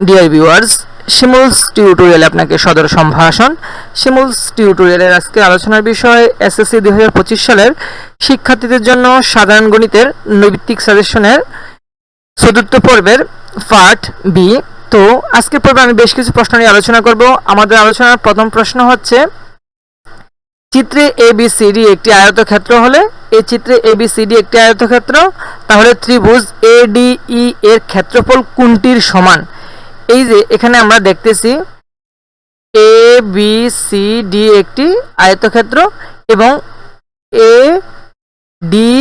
Dear viewers শিমুলস টিউটোরিয়ালে আপনাকে সদর সম্ভাষণ। শিমুলস টিউটোরিয়ালের আজকের আলোচনার বিষয় এসএসসি দুই হাজার পঁচিশ সালের শিক্ষার্থীদের জন্য সাধারণ গণিতের নৈতিক সাজেশনের চতুর্থ পর্বের পার্ট বি তো আজকের পর্বে আমি বেশ কিছু প্রশ্ন নিয়ে আলোচনা করব। আমাদের আলোচনার প্রথম প্রশ্ন হচ্ছে, চিত্রে এ বি সি ডি একটি আয়তক্ষেত্র হলে, এই চিত্রে এ বি সি ডি একটি আয়তক্ষেত্র, তাহলে ত্রিভুজ এ ডি ই এর ক্ষেত্রফল কোনটির সমান? এই যে এখানে আমরা দেখতেছি এ বি সি ডি একটি আয়তক্ষেত্র এবং এ ডি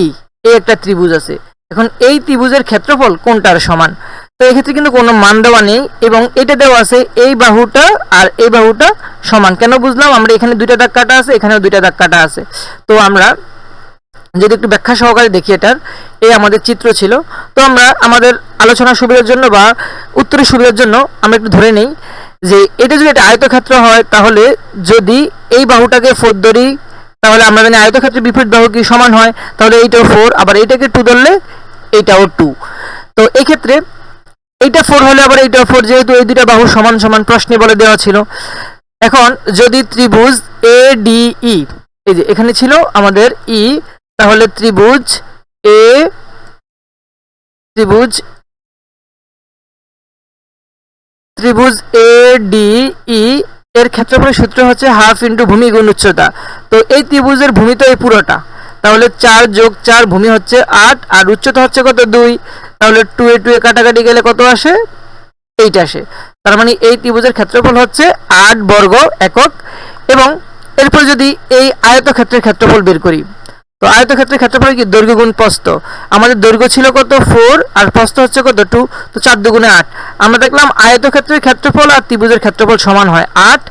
ই এ একটা ত্রিভুজ আছে। এখন এই ত্রিভুজের ক্ষেত্রফল কোনটার সমান? তো এক্ষেত্রে কিন্তু কোনো মান দেওয়া নেই এবং এটা দেওয়া আছে এই বাহুটা আর এই বাহুটা সমান। কেন বুঝলাম? আমরা এখানে দুইটা দাগ কাটা আছে, এখানেও দুইটা দাগ কাটা আছে। তো আমরা যদি একটু ব্যাখ্যা সহকারে দেখি এটার, এই আমাদের চিত্র ছিল। তো আমরা আমাদের আলোচনা সুবিধার জন্য বা উত্তরের সুবিধার জন্য আমরা একটু ধরে নেই যে এটা যদি একটা আয়তক্ষেত্র হয়, তাহলে যদি এই বাহুটাকে ফোর ধরি, তাহলে আমরা জানি আয়তক্ষেত্রের বিপরীত বাহু কি সমান হয়, তাহলে এইটাও ফোর আবার এইটাকে টু ধরলে এইটাও টু তো এই ক্ষেত্রে এইটা ফোর হলে আবার এইটাও ফোর যেহেতু এই দুইটা বাহু সমান সমান প্রশ্নে বলে দেওয়া ছিল। এখন যদি ত্রিভুজ এ ডি ই এই যে এখানে ছিল আমাদের ই তাহলে ত্রিভুজ এ ত্রিভুজ ত্রিভুজ এ ডি ই এর ক্ষেত্রফলের সূত্র হচ্ছে হাফ ইন্টু ভূমি গুণ উচ্চতা। তো এই ত্রিভুজের ভূমি তো এই পুরোটা। তাহলে চার যোগ চার ভূমি হচ্ছে আট, আর উচ্চতা হচ্ছে কত দুই? তাহলে টু এ টু এ কাটাকাটি গেলে কত আসে? এইট আসে। তার মানে এই ত্রিভুজের ক্ষেত্রফল হচ্ছে আট বর্গ একক। এবং এরপর যদি এই আয়তক্ষেত্রের ক্ষেত্রফল বের করি তো আয়তক্ষেত্রের ক্ষেত্রফল কি? দৈর্ঘ্য গুণ প্রস্থ। আমাদের দৈর্ঘ্য ছিল কত? ফোর, আর প্রস্থ হচ্ছে কত? টু, তো চার দুগুণে আট। আমরা দেখলাম আয়তক্ষেত্রের ক্ষেত্রফল আর ত্রিভুজের ক্ষেত্রফল সমান হয় আট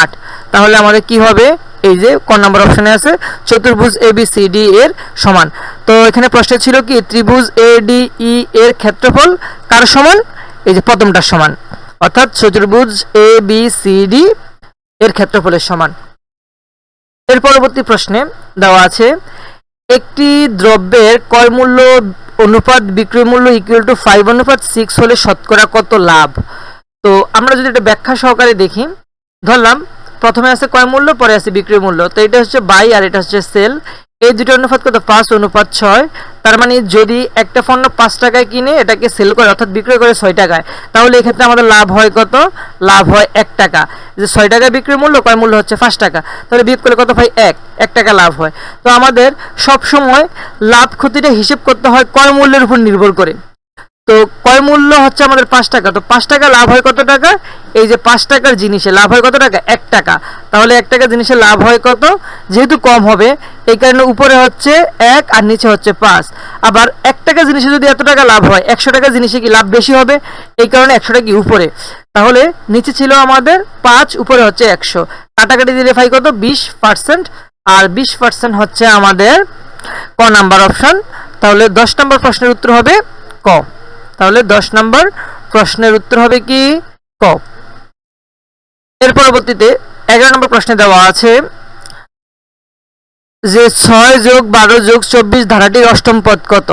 আট। তাহলে আমাদের কি হবে? এই যে ক নম্বর অপশানে আছে, চতুর্ভুজ এ বি সি ডি এর সমান। তো এখানে প্রশ্ন ছিল কি? ত্রিভুজ এ ডি ই এর ক্ষেত্রফল কার সমান? এই যে প্রথমটার সমান। অর্থাৎ চতুর্ভুজ এ বি সি ডি এর ক্ষেত্রফলের সমান। এর পরবর্তী প্রশ্নে দেওয়া আছে একটি দ্রব্যের ক্রয় মূল্য অনুপাত, বিক্রয় মূল্য ইকুয়াল টু ফাইভ অনুপাত সিক্স হলে শতকরা কত লাভ? তো আমরা যদি এটা ব্যাখ্যা সহকারে দেখি, ধরলাম, প্রথমে আছে ক্রয় মূল্য, পরে আছে বিক্রয় মূল্য। তো এটা হচ্ছে বাই আর এটা হচ্ছে সেল এই দুটো অনুপাত কত? পাঁচ অনুপাত ছয়। তার মানে যদি একটা পণ্য পাঁচ টাকায় কিনে, এটাকে সেল করে, অর্থাৎ বিক্রয় করে ছয় টাকায়, তাহলে এক্ষেত্রে আমাদের লাভ হয় কত? লাভ হয় এক টাকা। যে ছয় টাকায় বিক্রি মূল্য, কয় মূল্য হচ্ছে পাঁচ টাকা। তাহলে বিয়োগ করলে কত হয় এক। এক টাকা লাভ হয়। তো আমাদের সব সময় লাভ ক্ষতিটা হিসেব করতে হয় কয় মূল্যের উপর নির্ভর করে। তো ক্রয় মূল্য হচ্ছে আমাদের পাঁচ টাকা? তো পাঁচ টাকা লাভ হয় কত টাকা? এই যে পাঁচ টাকার জিনিসে লাভ হয় কত টাকা? এক টাকা। তাহলে এক টাকা জিনিসে লাভ হয় কত? যেহেতু কম হবে, এই কারণে উপরে হচ্ছে এক আর নিচে হচ্ছে পাঁচ। আবার এক টাকা জিনিসে যদি এত টাকা লাভ হয়, একশো টাকা জিনিসে কি লাভ বেশি হবে? এই কারণে একশো টাকা কি উপরে? তাহলে নিচে ছিল আমাদের পাঁচ, উপরে হচ্ছে একশো। কাটাকাটি দিলে ভাই কত? বিশ পার্সেন্ট। আর বিশ পার্সেন্ট হচ্ছে আমাদের ক নাম্বার অপশন। তাহলে দশ নম্বর প্রশ্নের উত্তর হবে ক। তাহলে দশ নম্বর প্রশ্নের উত্তর হবে কি ক। এর পরবর্তীতে এগারো নম্বর প্রশ্নে দেওয়া আছে যে ছয় যোগ বারো যোগ চব্বিশ ধারাটির অষ্টম পদ কত?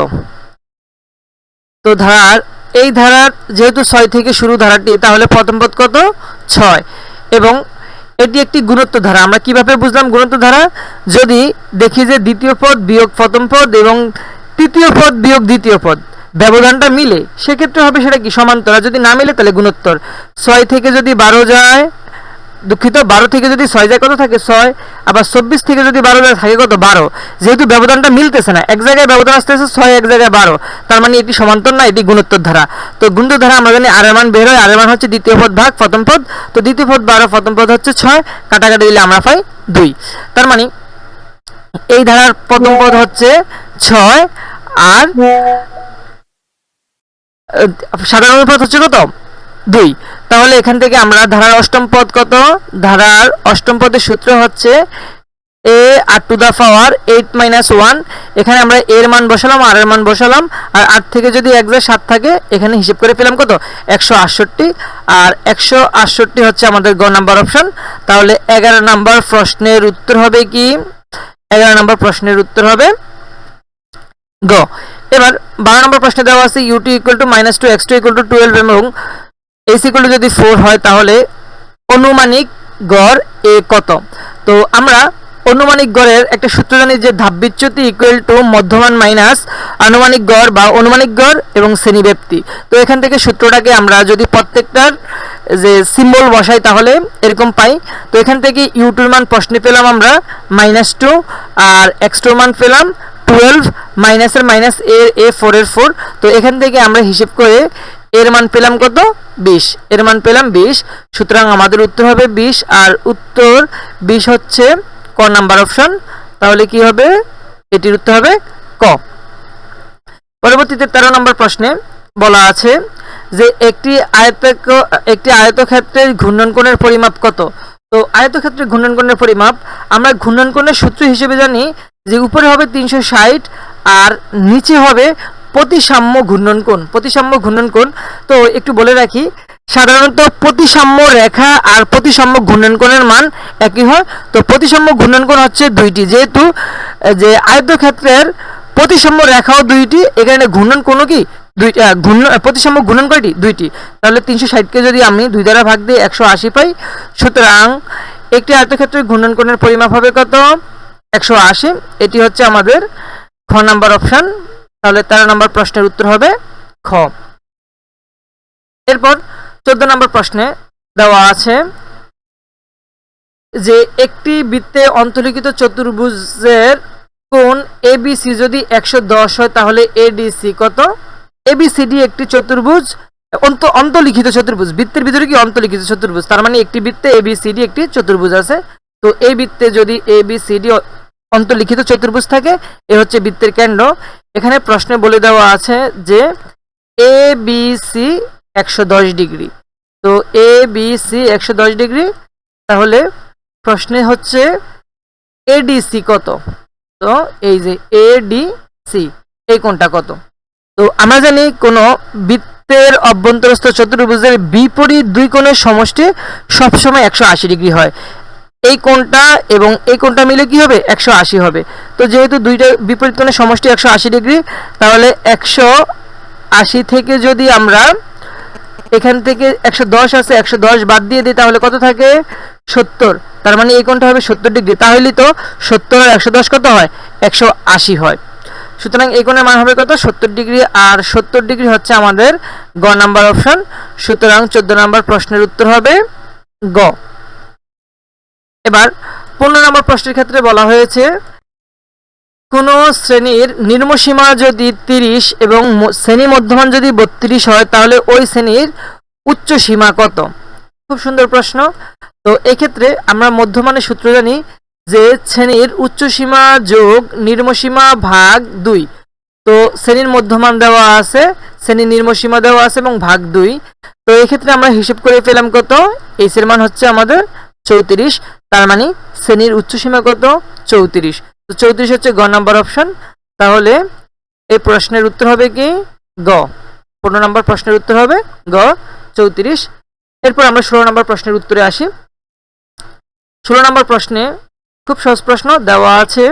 তো ধারার, এই ধারার যেহেতু ছয় থেকে শুরু ধারাটি, তাহলে প্রথম পদ কত? ছয়। এবং এটি একটি গুণত্ব ধারা। আমরা কীভাবে বুঝলাম গুণত্ব ধারা? যদি দেখি যে দ্বিতীয় পদ বিয়োগ প্রথম পদ এবং তৃতীয় পদ বিয়োগ দ্বিতীয় পদ। ব্যবধানটা মিলে, সেক্ষেত্রে হবে সেটা কি? সমান্তর আর যদি না মিলে, তাহলে গুণোত্তর। ছয় থেকে যদি বারো যায়, দুঃখিত, বারো থেকে যদি ছয় যায় কত থাকে? ছয়। আবার চব্বিশ থেকে যদি বারো যায়, থাকে কত? বারো। যেহেতু ব্যবধানটা মিলতেছে না, এক জায়গায় ব্যবধান আসতেছে ছয়, এক জায়গায় বারো। তার মানে এটি সমান্তর না, এটি গুণোত্তর ধারা। তো গুণোত্তর ধারা আমরা জানি আরের মান বের হয়, আরের মান হচ্ছে দ্বিতীয় পদ ভাগ, প্রথম পদ। তো দ্বিতীয় পদ বারো, প্রথম পদ হচ্ছে ছয়। কাটাকাটি দিলে আমরা পাই দুই। তার মানে এই ধারার প্রথম পদ হচ্ছে ছয়, আর সাধারণ অনুপাত হচ্ছে কত? দুই। তাহলে এখান থেকে আমরা ধারার অষ্টম পদ কত? ধারার অষ্টম পদের সূত্র হচ্ছে A R two the power eight minus one. এখানে আমরা এর মান বসালাম, আর এর মান বসালাম, আর আট থেকে যদি এক যায় সাত থাকে, এখানে হিসেব করে পেলাম কত? একশো আটষট্টি। আর একশো আটষট্টি হচ্ছে আমাদের গ নাম্বার অপশন। তাহলে এগারো নাম্বার প্রশ্নের উত্তর হবে কি? এগারো নাম্বার প্রশ্নের উত্তর হবে গ এবার বারো নম্বর প্রশ্নে দেওয়া আছে UT equal to minus two X two equal to twelve এবং এস ইকুয়াল টু যদি ফোর হয় তাহলে অনুমানিক গড় এ কত? তো আমরা অনুমানিক গড়ের একটা সূত্র জানি যে ধাপ বিচ্যুতি ইকুয়াল টু মধ্যমান মাইনাস আনুমানিক গড় বা অনুমানিক গড় এবং শ্রেণীব্যাপ্তি। তো এখান থেকে সূত্রটাকে আমরা যদি প্রত্যেকটার যে সিম্বল বসাই তাহলে এরকম পাই। তো এখান থেকে ইউটুর মান প্রশ্নে পেলাম আমরা মাইনাস টু আর এক্সটুর মান পেলাম টুয়েলভ মাইনাসের মাইনাস এ এ ফোরের ফোর তো এখান থেকে আমরা হিসেব করে এর মান পেলাম কত? বিশ। এর মান পেলাম বিশ। সুতরাং আমাদের উত্তর হবে বিশ। আর উত্তর বিশ হচ্ছে ক নাম্বার অপশন তাহলে কি হবে? এটির উত্তর হবে ক। পরবর্তীতে তেরো নম্বর প্রশ্নে বলা আছে যে একটি আয়ত একটি আয়তক্ষেত্রের ঘূর্ণন কোণের পরিমাপ কত? তো আয়তক্ষেত্রের ঘূর্ণন কোণের পরিমাপ আমরা ঘূর্ণন কোণের সূত্র হিসেবে জানি যে উপরে হবে তিনশো ষাট আর নিচে হবে প্রতিসাম্য ঘূর্ণন কোণ, প্রতিসাম্য ঘূর্ণন কোণ। তো একটু বলে রাখি, সাধারণত প্রতিসাম্য রেখা আর প্রতিসাম্য ঘূর্ণন কোণের মান একই হয়। তো প্রতিসাম্য ঘূর্ণন কোণ হচ্ছে দুইটি, যেহেতু যে আয়তক্ষেত্রের প্রতিসাম্য রেখাও দুইটি, এখানে ঘূর্ণন কোনো কি? দুইটা ঘূর্ণ প্রতিসাম্য ঘূর্ণন কয়টি? দুইটি। তাহলে তিনশো ষাটকে যদি আমি দুই দ্বারা ভাগ দিয়ে একশো আশি পাই, সুতরাং একটি আয়তক্ষেত্রের ঘূর্ণন কোণের পরিমাপ হবে কত? একশো আশি, এটি হচ্ছে আমাদের খ নাম্বার অপশন। তাহলে তেরো নম্বর প্রশ্নের উত্তর হবে খ। এরপর চোদ্দ নম্বর প্রশ্নে দেওয়া আছে যে একটি বৃত্তে অন্তর্লিখিত চতুর্ভুজের কোণ এবিসি যদি একশো দশ হয়, তাহলে এডিসি কত? এবিসিডি একটি চতুর্ভুজ, অন্ত অন্তলিখিত চতুর্ভুজ। বৃত্তের ভিতরে কি অন্তলিখিত চতুর্ভুজ? তার মানে একটি বৃত্তে এবিসিডি একটি চতুর্ভুজ আছে। তো এই বৃত্তে যদি এবিসিডি অন্তলিখিত চতুর্ভুজ থাকে, এ হচ্ছে বৃত্তের কেন্দ্র। এখানে প্রশ্নে বলে দেওয়া আছে যে এ বি সি একশো দশ ডিগ্রি। তো এ বি সি একশো দশ ডিগ্রি, তাহলে প্রশ্নে হচ্ছে এডিসি কত? তো এই যে এডিসি এই কোনটা কত? তো আমরা জানি কোনো বৃত্তের অভ্যন্তরস্থ চতুর্ভুজের বিপরীত দুই কোণের সমষ্টি সবসময় একশো আশি ডিগ্রি হয়। এই কোণটা এবং এই কোণটা মিলে কি হবে? একশো আশি হবে। তো যেহেতু দুইটা বিপরীত কোণের সমষ্টি একশো আশি ডিগ্রি, তাহলে একশো আশি থেকে যদি আমরা এখান থেকে একশো দশ আছে, একশো দশ বাদ দিয়ে দিই, তাহলে কত থাকে? সত্তর। তার মানে এই কোণটা হবে সত্তর ডিগ্রি। তাহলেই তো সত্তর আর একশো দশ কত হয়? একশো আশি হয়। সুতরাং এই কোণের মান হবে কত? সত্তর ডিগ্রি। আর সত্তর ডিগ্রি হচ্ছে আমাদের গ নাম্বার অপশন। সুতরাং চোদ্দ নাম্বার প্রশ্নের উত্তর হবে গ। এবার পনেরো নম্বর প্রশ্নের ক্ষেত্রে বলা হয়েছে, কোন শ্রেণির নির্মসীমা যদি তিরিশ এবং শ্রেণি মধ্যমান যদি বত্রিশ হয়, তাহলে ওই শ্রেণির উচ্চ সীমা কত? খুব সুন্দর প্রশ্ন। তো এক্ষেত্রে আমরা মধ্যমানের সূত্র জানি যে শ্রেণির উচ্চ সীমা যোগ নির্মসীমা ভাগ দুই। তো শ্রেণির মধ্যমান দেওয়া আছে, শ্রেণির নির্মসীমা দেওয়া আছে এবং ভাগ দুই। তো এক্ষেত্রে আমরা হিসেব করে পেলাম কত? এইচ এর মান হচ্ছে আমাদের চৌত্রিশ। তার মানে শ্রেণির উচ্চসীমা কত? চৌত্রিশ। তো চৌত্রিশ হচ্ছে গ নাম্বার অপশন। তাহলে এই প্রশ্নের উত্তর হবে কি? গ। পনেরো নম্বর প্রশ্নের উত্তর হবে গ, চৌত্রিশ। এরপর আমরা ষোলো নম্বর প্রশ্নের উত্তরে আসি। ষোলো নম্বর প্রশ্নে খুব সহজ প্রশ্ন দেওয়া আছে।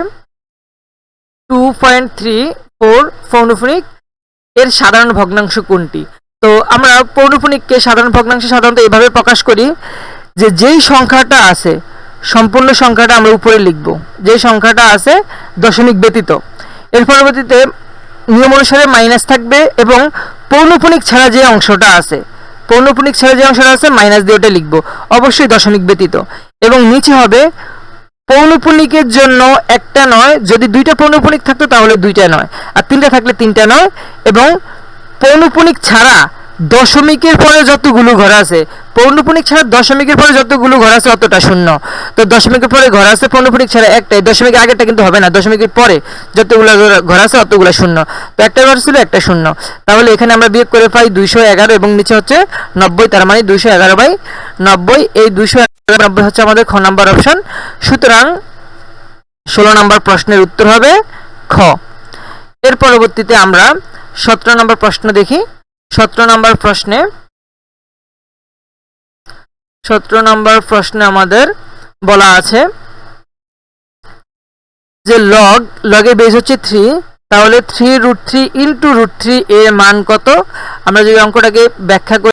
টু পয়েন্ট থ্রি ফোর পৌনফনিক এর সাধারণ ভগ্নাংশ কোনটি? তো আমরা পৌনফনিককে সাধারণ ভগ্নাংশ সাধারণত এভাবে প্রকাশ করি যে যেই সংখ্যাটা আছে সম্পূর্ণ সংখ্যাটা আমরা উপরে লিখব। যে সংখ্যাটা আছে দশমিক ব্যতীত। এর পরবর্তীতে নিয়ম অনুসারে মাইনাস থাকবে এবং পৌনপুনিক ছাড়া যে অংশটা আছে পৌনপুনিক ছাড়া যে অংশটা আছে মাইনাস দিয়ে ওটা লিখব। অবশ্যই দশমিক ব্যতীত। এবং নিচে হবে পৌনপুনিকের জন্য একটা নয়, যদি দুইটা পৌনপুনিক থাকতো তাহলে দুইটা নয়। আর তিনটা থাকলে তিনটা নয়। এবং পৌনপুনিক ছাড়া দশমিকের পরে যতগুলো ঘর আছে পৌনপুনিক ছাড়া দশমিকের পরে যতগুলো ঘর আছে অতটা শূন্য। তো দশমিকের পরে ঘর আছে পৌনপুনিক ছাড়া একটাই, দশমিকের আগেরটা কিন্তু হবে না, দশমিকের পরে যতগুলো ঘর- আছে অতগুলো শূন্য। তো একটা ঘর ছিল, একটা শূন্য। তাহলে এখানে আমরা বিয়োগ করে পাই দুইশো এগারো এবং নিচে হচ্ছে নব্বই, তার মানে দুইশো এগারো বাই নব্বই। এই দুইশো এগারো নব্বই হচ্ছে আমাদের খ নাম্বার অপশন। সুতরাং ষোলো নাম্বার প্রশ্নের উত্তর হবে খ। এর পরবর্তীতে আমরা সতেরো নম্বর প্রশ্ন দেখি। সতেরো নম্বর প্রশ্নে সতেরো নম্বর প্রশ্নে আমাদের বলা আছে যে লগ লগের বেস হচ্ছে থ্রি তাহলে three root three into root three এর মান কত? আমরা যদি অঙ্কটাকে ব্যাখ্যা করি